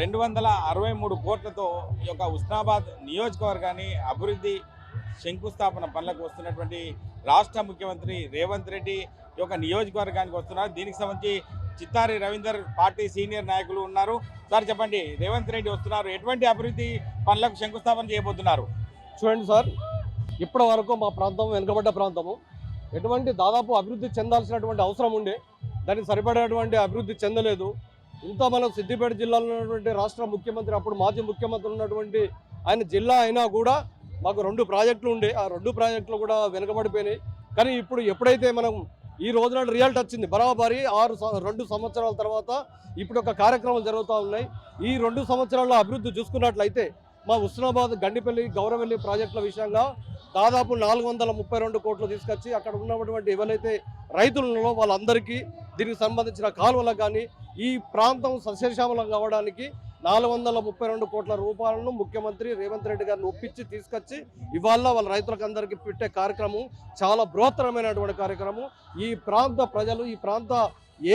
రెండు వందల అరవై మూడు కోట్లతో ఈ యొక్క ఉస్నాబాద్ నియోజకవర్గాన్ని అభివృద్ధి శంకుస్థాపన పనులకు వస్తున్నటువంటి రాష్ట్ర ముఖ్యమంత్రి రేవంత్ రెడ్డి ఈ యొక్క నియోజకవర్గానికి వస్తున్నారు. దీనికి సంబంధించి చిత్తారి రవీందర్ పార్టీ సీనియర్ నాయకులు ఉన్నారు. సార్ చెప్పండి రేవంత్ రెడ్డి వస్తున్నారు. ఎటువంటి అభివృద్ధి పనులకు శంకుస్థాపన చేయబోతున్నారు? చూడండి సార్ ఇప్పటి వరకు మా ప్రాంతం వెనుకబడ్డ ప్రాంతము. ఎటువంటి దాదాపు అభివృద్ధి చెందాల్సినటువంటి అవసరం ఉండే దానికి సరిపడేటువంటి అభివృద్ధి చెందలేదు. ఇంత మనం సిద్దిపేట జిల్లాలో ఉన్నటువంటి రాష్ట్ర ముఖ్యమంత్రి అప్పుడు మాజీ ముఖ్యమంత్రి ఉన్నటువంటి ఆయన జిల్లా అయినా కూడా మాకు రెండు ప్రాజెక్టులు ఉండే ఆ రెండు ప్రాజెక్టులు కూడా వెనుకబడిపోయినాయి. కానీ ఇప్పుడు ఎప్పుడైతే మనం ఈ రోజున రిజల్ట్ వచ్చింది బరాబరి ఆరు రెండు సంవత్సరాల తర్వాత ఇప్పుడు ఒక కార్యక్రమాలు జరుగుతూ ఉన్నాయి. ఈ రెండు సంవత్సరాల్లో అభివృద్ధి చూసుకున్నట్లయితే మా ఉస్నాబాద్ గండిపల్లి గౌరవెల్లి ప్రాజెక్టుల విషయంగా దాదాపు నాలుగు వందల ముప్పై రెండు కోట్లు తీసుకొచ్చి అక్కడ ఉన్నటువంటి ఎవరైతే రైతులలో వాళ్ళందరికీ దీనికి సంబంధించిన కాలువలకు కానీ ఈ ప్రాంతం సస్యశ్యామలం కావడానికి నాలుగు వందల ముప్పై రెండు కోట్ల రూపాయలను ముఖ్యమంత్రి రేవంత్ రెడ్డి గారిని ఒప్పించి తీసుకొచ్చి ఇవాళ వాళ్ళ రైతులకు అందరికీ పెట్టే కార్యక్రమం చాలా బృహత్తరమైనటువంటి కార్యక్రమం. ఈ ప్రాంత ప్రజలు ఈ ప్రాంత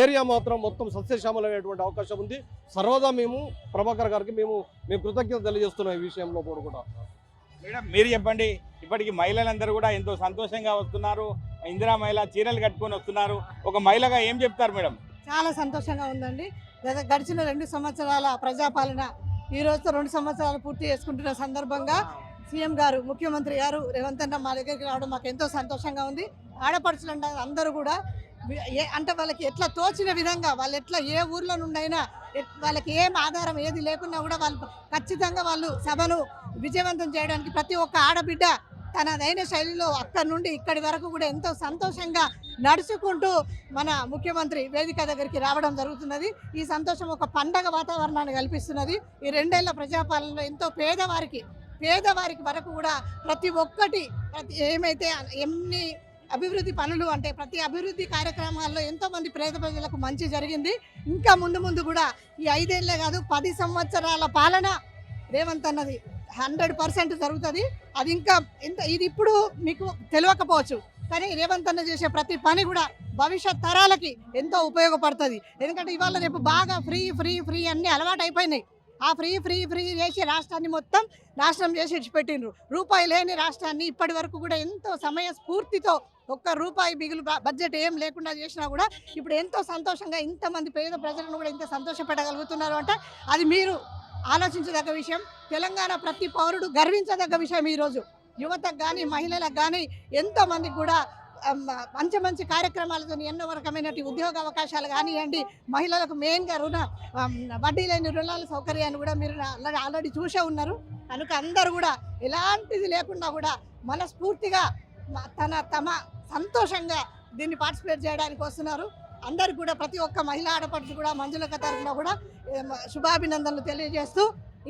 ఏరియా మాత్రం మొత్తం సస్యశ్యామలమైనటువంటి అవకాశం ఉంది. సర్వదా మేము ప్రభాకర్ గారికి మేము మేము కృతజ్ఞత తెలియజేస్తున్నాం ఈ విషయంలో కూడా. మేడం మీరు చెప్పండి. ఇప్పటికి మహిళలందరూ కూడా ఎంతో సంతోషంగా వస్తున్నారు. ఇందిరా మహిళ చీరలు కట్టుకొని వస్తున్నారు. ఒక మహిళగా ఏం చెప్తారు మేడం? చాలా సంతోషంగా ఉందండి. గత గడిచిన రెండు సంవత్సరాల ప్రజాపాలన ఈ రోజుతో రెండు సంవత్సరాలు పూర్తి చేసుకుంటున్న సందర్భంగా సీఎం గారు ముఖ్యమంత్రి గారు రేవంత్ అన్న మా దగ్గరికి రావడం మాకు ఎంతో సంతోషంగా ఉంది. ఆడపడుచులు అందరూ కూడా ఏ అంటే వాళ్ళకి ఎట్లా తోచిన విధంగా వాళ్ళు ఎట్లా ఏ ఊర్లో నుండైనా వాళ్ళకి ఏం ఆధారం ఏది లేకున్నా కూడా వాళ్ళు ఖచ్చితంగా వాళ్ళు సభను విజయవంతం చేయడానికి ప్రతి ఒక్క ఆడబిడ్డ తనదైన శైలిలో అక్కడి నుండి ఇక్కడి వరకు కూడా ఎంతో సంతోషంగా నడుచుకుంటూ మన ముఖ్యమంత్రి వేదిక దగ్గరికి రావడం జరుగుతున్నది. ఈ సంతోషం ఒక పండగ వాతావరణాన్ని కల్పిస్తున్నది. ఈ రెండేళ్ళ ప్రజాపాలనలో ఎంతో పేదవారికి పేదవారికి వరకు కూడా ప్రతి ఒక్కటి ప్రతి ఏమైతే ఎన్ని అభివృద్ధి పనులు అంటే ప్రతి అభివృద్ధి కార్యక్రమాల్లో ఎంతోమంది పేద ప్రజలకు మంచి జరిగింది. ఇంకా ముందు ముందు కూడా ఈ ఐదేళ్ళే కాదు పది సంవత్సరాల పాలన రేవంత్ అన్నది. హండ్రెడ్ పర్సెంట్ జరుగుతుంది. అది ఇంకా ఇంత ఇది ఇప్పుడు మీకు తెలియకపోవచ్చు. కానీ రేవంత్ అన్న చేసే ప్రతి పని కూడా భవిష్యత్ తరాలకి ఎంతో ఉపయోగపడుతుంది. ఎందుకంటే ఇవాళ రేపు బాగా ఫ్రీ ఫ్రీ ఫ్రీ అన్నీ అలవాటు అయిపోయినాయి ఆ ఫ్రీ ఫ్రీ ఫ్రీ చేసి రాష్ట్రాన్ని మొత్తం నాశనం చేసి విడిచిపెట్టిండ్రు. రూపాయి లేని రాష్ట్రాన్ని ఇప్పటి వరకు కూడా ఎంతో సమయ స్ఫూర్తితో ఒక్క రూపాయి మిగులు బడ్జెట్ ఏం లేకుండా చేసినా కూడా ఇప్పుడు ఎంతో సంతోషంగా ఇంతమంది పేద ప్రజలను కూడా ఇంత సంతోషపెట్టగలుగుతున్నారు అంటే అది మీరు ఆలోచించదగ్గ విషయం. తెలంగాణ ప్రతి పౌరుడు గర్వించదగ్గ విషయం ఈరోజు. యువతకు కానీ మహిళలకు కానీ ఎంతోమంది కూడా మంచి మంచి కార్యక్రమాలతో ఎన్నో రకమైన ఉద్యోగ అవకాశాలు కానివ్వండి మహిళలకు మెయిన్గా రుణ వడ్డీ లేని రుణాల సౌకర్యాన్ని కూడా మీరు ఆల్రెడీ ఆల్రెడీ చూసే ఉన్నారు. కనుక అందరూ కూడా ఎలాంటిది లేకుండా కూడా మనస్ఫూర్తిగా తన తమ సంతోషంగా దీన్ని పార్టిసిపేట్ చేయడానికి వస్తున్నారు. అందరికి కూడా ప్రతి ఒక్క మహిళా ఆడపడుచు కూడా మంజులక తరఫున కూడా శుభాభినందనలు తెలియజేస్తూ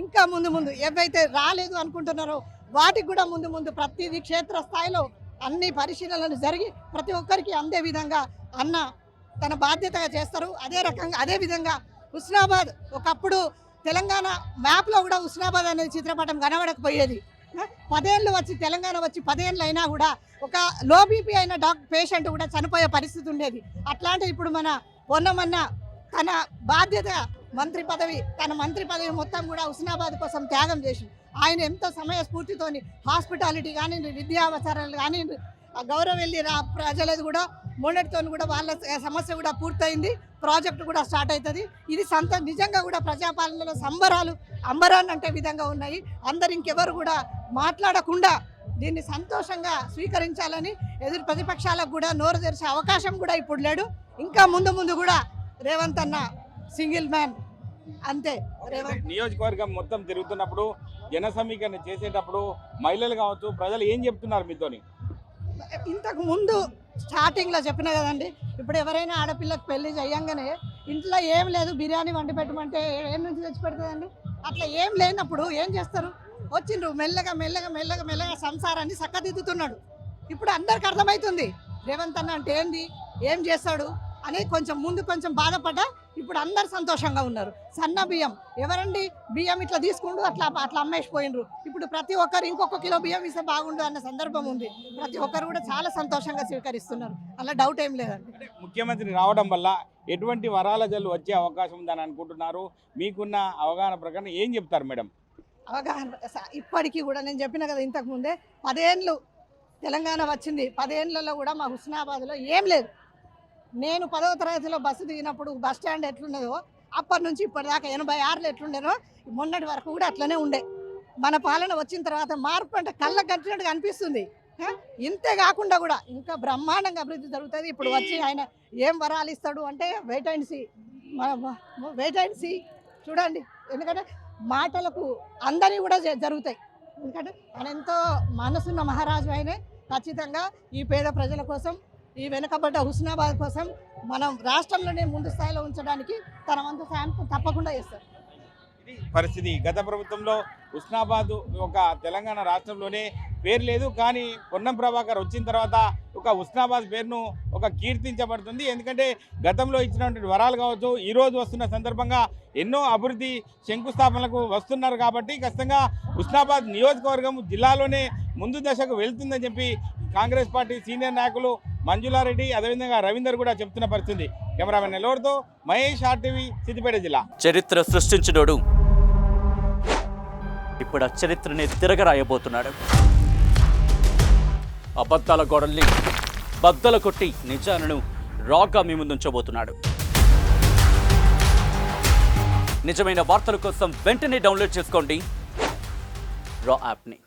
ఇంకా ముందు ముందు ఏవైతే రాలేదు అనుకుంటున్నారో వాటికి కూడా ముందు ముందు ప్రతిదీ క్షేత్ర స్థాయిలో అన్ని పరిశీలనలు జరిగి ప్రతి ఒక్కరికి అందే విధంగా అన్న తన బాధ్యతగా చేస్తారు. అదే రకంగా అదే విధంగా హుస్నాబాద్ ఒకప్పుడు తెలంగాణ మ్యాప్లో కూడా హుస్నాబాద్ అనేది చిత్రపటం కనబడకపోయేది. పదేళ్ళు వచ్చి తెలంగాణ వచ్చి పదేళ్ళు అయినా కూడా ఒక లో బీపీ అయిన డాక్ పేషెంట్ కూడా చనిపోయే పరిస్థితి ఉండేది. అట్లాంటి ఇప్పుడు మన పొన్నమన్న తన బాధ్యత మంత్రి పదవి తన మంత్రి పదవి మొత్తం కూడా హుస్నాబాద్ కోసం త్యాగం చేసి ఆయన ఎంతో సమయ స్ఫూర్తితోని హాస్పిటాలిటీ కానీ విద్యా అవసరాలు కానీ గౌరవ వెళ్ళి రా ప్రజలది కూడా మొన్నటితో కూడా వాళ్ళ సమస్య కూడా పూర్తయింది. ప్రాజెక్ట్ కూడా స్టార్ట్ అవుతుంది. ఇది సంత నిజంగా కూడా ప్రజాపాలనలో సంబరాలు అంబరాన్ని అంటే విధంగా ఉన్నాయి. అందరు ఇంకెవరు కూడా మాట్లాడకుండా దీన్ని సంతోషంగా స్వీకరించాలని ఎదురు ప్రతిపక్షాలకు కూడా నోరు తెరిచే అవకాశం కూడా ఇప్పుడు లేడు. ఇంకా ముందు ముందు కూడా రేవంత్ అన్న సింగిల్ మ్యాన్. అంతే. రేవంత్. నియోజకవర్గం మొత్తం తిరుగుతున్నప్పుడు జన సమీకరణ చేసేటప్పుడు మహిళలు కావచ్చు ప్రజలు ఏం చెప్తున్నారు మీతోని? ఇంతకు ముందు స్టార్టింగ్లో చెప్పిన కదండి ఇప్పుడు ఎవరైనా ఆడపిల్లకి పెళ్ళి చేయంగానే ఇంట్లో ఏం లేదు బిర్యానీ వండి పెట్టమంటే ఏం నుంచి తెచ్చి పెడుతుందండి అట్లా ఏం లేనప్పుడు ఏం చేస్తారు? వచ్చిండ్రు మెల్లగా మెల్లగా మెల్లగా మెల్లగా సంసారాన్ని చక్కదిద్దుతున్నాడు. ఇప్పుడు అందరికి అర్థమవుతుంది. రేవంత్ అన్న అంటే ఏంది? ఏం చేస్తాడు? అని కొంచెం ముందు కొంచెం బాధపడ్డా ఇప్పుడు అందరు సంతోషంగా ఉన్నారు. సన్న బియ్యం ఎవరండి బియ్యం ఇట్లా తీసుకుంటూ అట్లా అట్లా అమ్మేసిపోయినరు ఇప్పుడు ప్రతి ఒక్కరు ఇంకొక కిలో బియ్యం ఇస్తే బాగుండు అన్న సందర్భం ఉంది. ప్రతి ఒక్కరు కూడా చాలా సంతోషంగా స్వీకరిస్తున్నారు. అలా డౌట్ ఏం లేదండి. ముఖ్యమంత్రి రావడం వల్ల ఎటువంటి వరాల జల్లు వచ్చే అవకాశం ఉందని అనుకుంటున్నారు? మీకున్న అవగాహన ప్రకారం ఏం చెప్తారు మేడం? అవగాహన ఇప్పటికీ కూడా నేను చెప్పిన కదా ఇంతకు ముందే పదేళ్ళు తెలంగాణ వచ్చింది. పదేళ్ళలో కూడా మా హుస్నాబాద్లో ఏం లేదు. నేను పదవ తరగతిలో బస్సు దిగినప్పుడు బస్ స్టాండ్ ఎట్లున్నదో అప్పటి నుంచి ఇప్పటిదాకా ఎనభై ఆరులు ఎట్లుండేనో మొన్నటి వరకు కూడా అట్లనే ఉండే. మన పాలన వచ్చిన తర్వాత మార్పు అంటే కళ్ళకు కట్టినట్టుగా అనిపిస్తుంది. ఇంతే కాకుండా కూడా ఇంకా బ్రహ్మాండంగా అభివృద్ధి జరుగుతుంది. ఇప్పుడు వచ్చి ఆయన ఏం వరాలు ఇస్తాడు అంటే wait and see wait and see చూడండి. ఎందుకంటే మాటలకు అందరివి కూడా జ- జరుగుతాయి. ఎందుకంటే ఆయన ఎంతో మనసున్న మహారాజు ఆయనే. ఖచ్చితంగా ఈ పేద ప్రజల కోసం ఈ వెనుకబడ్డ హుస్నాబాద్ కోసం మనం రాష్ట్రంలోనే ముందు స్థాయిలో ఉంచడానికి తన వంతు సాయం తప్పకుండా చేస్తారు. ఇది పరిస్థితి. గత ప్రభుత్వంలో హుస్నాబాద్ ఒక తెలంగాణ రాష్ట్రంలోనే పేరు లేదు కానీ పొన్నం ప్రభాకర్ వచ్చిన తర్వాత ఒక హుస్నాబాద్ పేరును ఒక కీర్తించబడుతుంది. ఎందుకంటే గతంలో ఇచ్చినటువంటి వరాలు కావచ్చు ఈరోజు వస్తున్న సందర్భంగా ఎన్నో అభివృద్ధి శంకుస్థాపనలకు వస్తున్నారు కాబట్టి ఖచ్చితంగా హుస్నాబాద్ నియోజకవర్గం జిల్లాలోనే ముందు దశకు వెళ్తుందని చెప్పి కాంగ్రెస్ పార్టీ సీనియర్ నాయకులు మంజులారెడ్డి అదేవిధంగా రవీందర్ కూడా చెప్తున్న పరిస్థితి. కెమెరామెన్ నెల్లూరుతో మహేష్ ఆర్టీవీ సిద్దిపేట జిల్లా. చరిత్ర సృష్టించినోడు. ఇప్పుడు ఆ చరిత్రని తిరగరాయబోతున్నాడు. అబద్ధాల గోడల్ని బద్దలు కొట్టి నిజాలను రాగా మీ ముందుంచబోతున్నాడు. నిజమైన వార్తల కోసం వెంటనే డౌన్లోడ్ చేసుకోండి. రా యాప్ని.